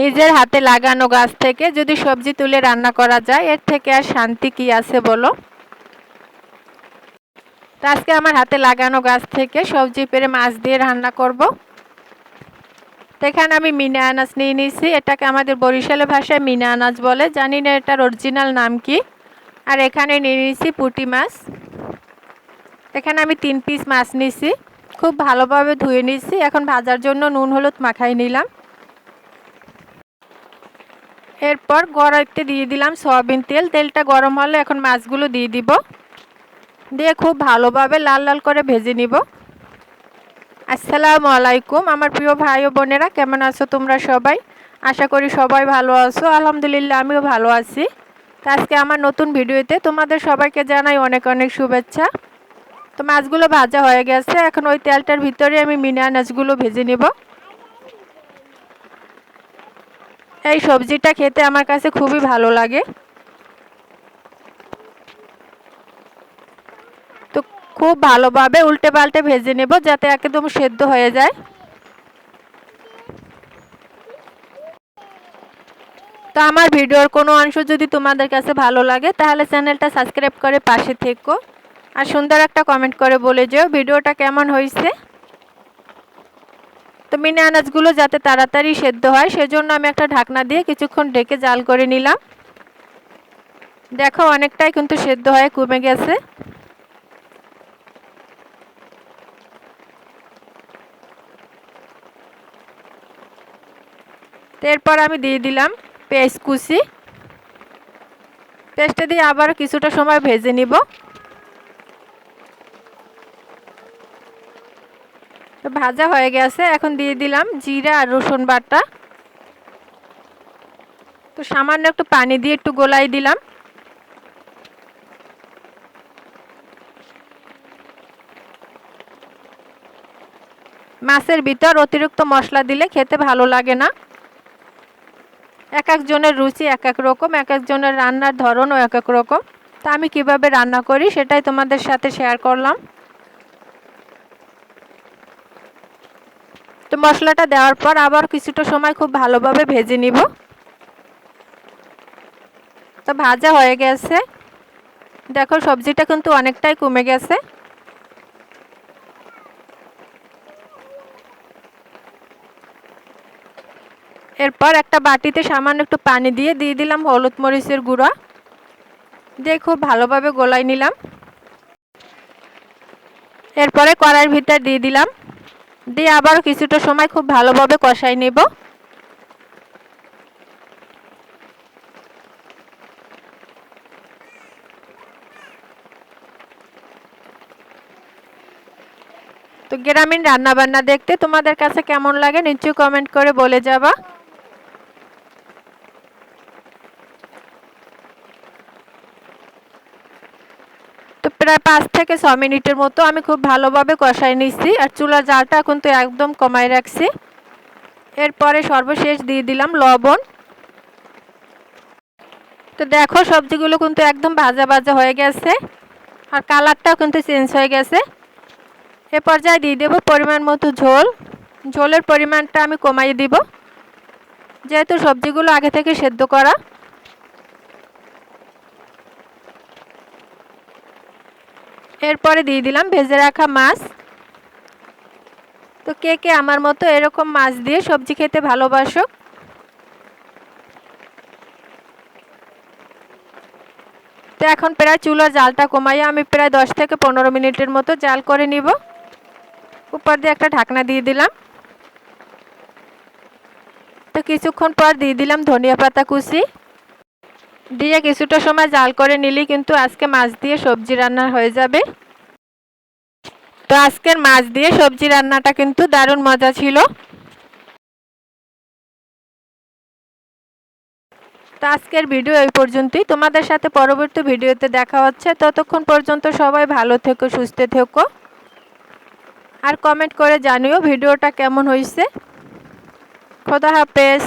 নিজের হাতে লাগানো গাছ থেকে যদি সবজি তুলে রান্না করা যায়, এর থেকে আর শান্তি কি আছে বলো? তো আজকে আমার হাতে লাগানো গাছ থেকে সবজি পেরে মাছ দিয়ে রান্না করব। এখানে আমি মিনা আনাজ নিয়ে নিয়েছি। এটাকে আমাদের বরিশালের ভাষায় মিনা আনাজ বলে। জানি না এটার অরিজিনাল নাম কি। আর এখানে নিয়ে নিয়েছি পুঁটি মাছ। এখানে আমি তিন পিস মাছ নিয়েছি। খুব ভালোভাবে ধুয়ে নিয়েছি। এখন ভাজার জন্য নুন, হলুদ মাখাই নিলাম। এরপর গড়াইতে দিয়ে দিলাম সয়াবিন তেল। তেলটা গরম হলে এখন মাছগুলো দিয়ে দিব। দিয়ে খুব ভালোভাবে লাল লাল করে ভেজে নিব। আসসালামু আলাইকুম। আমার প্রিয় ভাই ও বোনেরা, কেমন আছো তোমরা সবাই? আশা করি সবাই ভালো আছো। আলহামদুলিল্লাহ, আমিও ভালো আছি। তো আজকে আমার নতুন ভিডিওতে তোমাদের সবাইকে জানাই অনেক অনেক শুভেচ্ছা। তো মাছগুলো ভাজা হয়ে গেছে। এখন ওই তেলটার ভিতরে আমি মিনা মাছগুলো ভেজে নিব। এই সবজিটা খেতে আমার কাছে খুবই ভালো লাগে। তো খুব ভালোভাবে উল্টে পাল্টে ভেজে নেব যাতে একদম সেদ্ধ হয়ে যায়। তো আমার ভিডিওর কোনো অংশ যদি তোমাদের কাছে ভালো লাগে, তাহলে চ্যানেলটা সাবস্ক্রাইব করে পাশে থেকো। আর সুন্দর একটা কমেন্ট করে বলে যেও ভিডিওটা কেমন হয়েছে। তো মিনি আনাজগুলো যাতে তাড়াতাড়ি সেদ্ধ হয়, সেজন্য আমি একটা ঢাকনা দিয়ে কিছুক্ষণ ডেকে জাল করে নিলাম। দেখো অনেকটাই কিন্তু সেদ্ধ হয়ে কমে গেছে। এরপর আমি দিয়ে দিলাম পেঁয়াজ কুচি। পেস্টটা দিয়ে আবার কিছুটা সময় ভেজে নিব। ভাজা হয়ে গেছে। এখন দিয়ে দিলাম জিরা আর রসুন বাটা। তো সামান্য একটু পানি দিয়ে একটু গোলাই দিলাম। মাছের ভিতর অতিরিক্ত মশলা দিলে খেতে ভালো লাগে না। এক একজনের রুচি এক এক রকম, এক একজনের রান্নার ধরনও এক এক রকম। তা আমি কীভাবে রান্না করি সেটাই তোমাদের সাথে শেয়ার করলাম। তো মশলাটা দেওয়ার পর আবার কিছুটা সময় খুব ভালোভাবে ভেজে নিব। তো ভাজা হয়ে গেছে। দেখো সবজিটা কিন্তু অনেকটাই কমে গেছে। এরপর একটা বাটিতে সামান্য একটু পানি দিয়ে দিয়ে দিলাম হলুদ মরিচের গুঁড়া। দিয়ে খুব ভালোভাবে গোলাই নিলাম। এরপরে কড়াইয়ের ভিতর দিয়ে দিলাম। দিয়ে আবার কিছুটা সময় খুব ভালোভাবে কষাই নেব। তো গ্রামীণ রান্নাবান্না দেখতে তোমাদের কাছে কেমন লাগে নিশ্চয়ই কমেন্ট করে বলে যাবা। তো প্রায় পাঁচ থেকে ছ মিনিটের মতো আমি খুব ভালোভাবে কষাই নিচ্ছি আর চুলার জালটা কিন্তু একদম কমাই রাখছি। এরপরে সর্বশেষ দিয়ে দিলাম লবণ। তো দেখো সবজিগুলো কিন্তু একদম ভাজা ভাজা হয়ে গেছে আর কালারটাও কিন্তু চেঞ্জ হয়ে গেছে। এ পর্যায়ে দিয়ে দেবো পরিমাণ মতো ঝোল। ঝোলের পরিমাণটা আমি কমাই দিব। যেহেতু সবজিগুলো আগে থেকে সেদ্ধ করা। এরপরে দিয়ে দিলাম, ভেজে রাখা মাছ। তো কে কে আমার মতো এরকম মাছ দিয়ে সবজি খেতে ভালোবাসো? তো এখন প্রায় চুলার জালটা কমাইয়া আমি প্রায় দশ থেকে পনেরো মিনিটের মতো জাল করে নিব। উপর দিয়ে একটা ঢাকনা দিয়ে দিলাম। তো কিছুক্ষণ পর দিয়ে দিলাম ধনিয়া পাতা কুচি। দিয়ে কিছুটা সময় জাল করে নিলেই কিন্তু আজকে মাছ দিয়ে সবজি রান্না হয়ে যাবে। তো আজকের মাছ দিয়ে সবজি রান্নাটা কিন্তু দারুণ মজা ছিল। তো আজকের ভিডিও এই পর্যন্তই। তোমাদের সাথে পরবর্তী ভিডিওতে দেখা হচ্ছে। ততক্ষণ পর্যন্ত সবাই ভালো থেকো, সুস্থ থেকো। আর কমেন্ট করে জানিও ভিডিওটা কেমন হয়েছে খোদা হাফেজ।